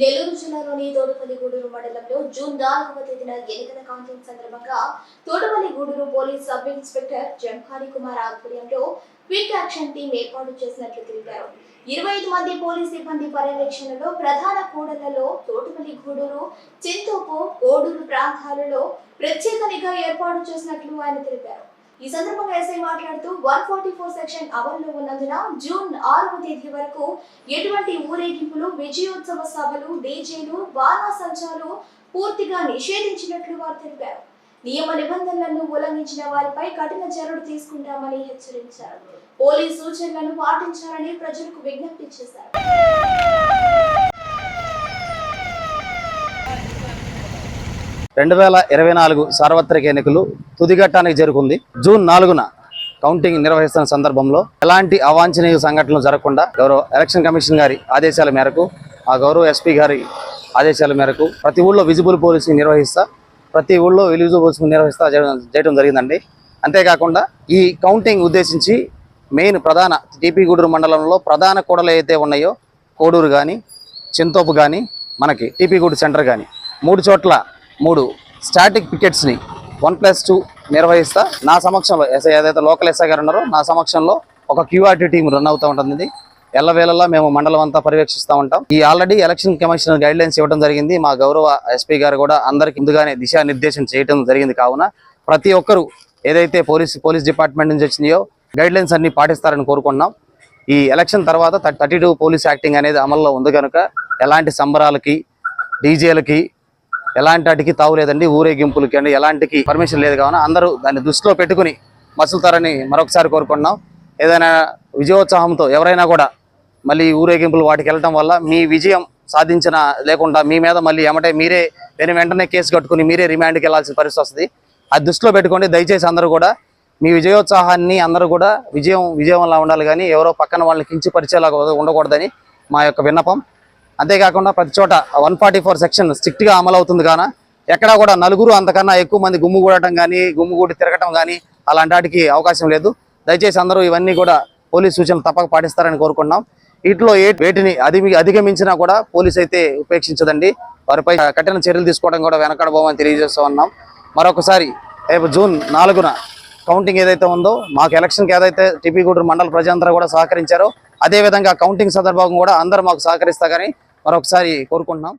నెల్లూరు జిల్లాలోని తోటపల్లి గూడూరు మండలంలో జూన్ నాలుగవ తేదీన ఎన్నికల కౌంటింగ్ సందర్భంగా Thotapalli Gudur police sub inspector Jankhani Kumar ఆధ్వర్యంలో క్విక్ యాక్షన్ టీం ఏర్పాటు చేసినట్లు తెలిపారు. ఇరవై ఐదు మంది పోలీస్ సిబ్బంది పర్యవేక్షణలో ప్రధాన కూడళ్ళలో తోటపల్లి గూడూరు చింతూపు కోడూరు ప్రాంతాలలో ప్రత్యేక నిఘా ఏర్పాటు చేసినట్లు ఆయన తెలిపారు. ఈ సందర్భంగా ఎస్ఐ మాట్లాడుతూ వన్ ఫార్టీ ఫోర్ సెక్షన్ అమల్లో ఉన్నందున జూన్ ఆరవ తేదీ వరకు ఎటువంటి ఊరేగింపులు విజయోత్సవ సభలు డీజేలు బాణాసంచాలు పూర్తిగా నిషేధించినట్లు వారు తెలిపారు. నియమ నిబంధనలను ఉల్లంఘించిన వారిపై కఠిన చర్యలు తీసుకుంటామని హెచ్చరించారు. పోలీస్ సూచనలను పాటించాలని ప్రజలకు విజ్ఞప్తి చేశారు. రెండు వేల ఇరవై నాలుగు సార్వత్రిక ఎన్నికలు తుదిఘట్టానికి చేరుకుంది. జూన్ నాలుగున కౌంటింగ్ నిర్వహిస్తున్న సందర్భంలో ఎలాంటి అవాంఛనీయ సంఘటనలు జరగకుండా గౌరవ ఎలక్షన్ కమిషన్ గారి ఆదేశాల మేరకు ఆ గౌరవ ఎస్పీ గారి ఆదేశాల మేరకు ప్రతి ఊళ్ళో విజిబుల్ పోలీసింగ్ నిర్వహిస్తా ప్రతి ఊళ్ళో విజిబుల్ పోలీసింగ్ నిర్వహిస్తా చేయడం- జరిగిందండి. అంతేకాకుండా ఈ కౌంటింగ్ ఉద్దేశించి మెయిన్ ప్రధాన టీపీ గూడూరు మండలంలో ప్రధాన కూడలు అయితే ఉన్నాయో కోడూరు కానీ చింతోపు కానీ మనకి టీపీ గూడూరు సెంటర్ కానీ మూడు చోట్ల మూడు స్టాటిక్ పికెట్స్ని వన్ ప్లస్ టూ నిర్వహిస్తా. నా సమక్షంలో ఎస్ఐ ఏదైతే లోకల్ ఎస్ఐ గారు ఉన్నారో నా సమక్షంలో ఒక క్యూఆర్టీ టీం రన్ అవుతూ ఉంటుంది ఎల్లవేళలా మేము మండలం అంతా పర్యవేక్షిస్తూ ఉంటాం. ఈ already election commission guidelines ఇవ్వడం జరిగింది. మా గౌరవ ఎస్పీ గారు కూడా అందరికి ముందుగానే దిశానిర్దేశం చేయడం జరిగింది. కావున ప్రతి ఒక్కరూ ఏదైతే పోలీస్ పోలీస్ డిపార్ట్మెంట్ నుంచి వచ్చినాయో గైడ్ లైన్స్ అన్ని పాటిస్తారని కోరుకుంటున్నాం. ఈ ఎలక్షన్ తర్వాత థర్టీ టూ పోలీస్ యాక్టింగ్ అనేది అమల్లో ఉంది కనుక ఎలాంటి సంబరాలకి డీజేలకి ఎలాంటి వాటికి తావులేదండి ఊరేగింపులకి అండి ఎలాంటికి పర్మిషన్ లేదు కావున అందరూ దాన్ని దృష్టిలో పెట్టుకుని మసులుతారని మరొకసారి కోరుకుంటున్నాం. ఏదైనా విజయోత్సాహంతో ఎవరైనా కూడా మళ్ళీ ఊరేగింపులు వాటికి వెళ్ళటం వల్ల మీ విజయం సాధించిన లేకుండా మీ మీద మళ్ళీ ఎమటే మీరే నేను వెంటనే కేసు కట్టుకుని మీరే రిమాండ్కి వెళ్ళాల్సిన పరిస్థితి వస్తుంది. అది దృష్టిలో పెట్టుకోండి దయచేసి అందరూ కూడా మీ విజయోత్సాహాన్ని అందరూ కూడా విజయం విజయంలా ఉండాలి కానీ ఎవరో పక్కన వాళ్ళని కించిపరిచేలాగా ఉండకూడదని మా యొక్క విన్నపం. అంతేకాకుండా ప్రతి చోట వన్ ఫార్టీ ఫోర్ సెక్షన్ స్ట్రిక్ట్గా అమలు అవుతుంది కాన ఎక్కడా కూడా నలుగురు అంతకన్నా ఎక్కువ మంది గుమ్ము కూడటం కానీ గుమ్ము కూడి తిరగటం కానీ అలాంటి వాటికి అవకాశం లేదు. దయచేసి అందరూ ఇవన్నీ కూడా పోలీస్ సూచనలు తప్పక పాటిస్తారని కోరుకుంటున్నాం. వీటిలో ఏ వేటిని అధిమి అధిగమించినా కూడా పోలీస్ అయితే ఉపేక్షించదండి. వారిపై కఠిన చర్యలు తీసుకోవడం కూడా వెనకడబోమని తెలియజేస్తూ ఉన్నాం. మరొకసారి రేపు జూన్ నాలుగున కౌంటింగ్ ఏదైతే ఉందో మాకు ఎలక్షన్కి ఏదైతే టిపిగూడూరు మండల ప్రజలందరూ కూడా సహకరించారో అదేవిధంగా కౌంటింగ్ సందర్భంగా కూడా అందరూ మాకు సహకరిస్తారని మరొకసారి కోరుకుంటున్నాం.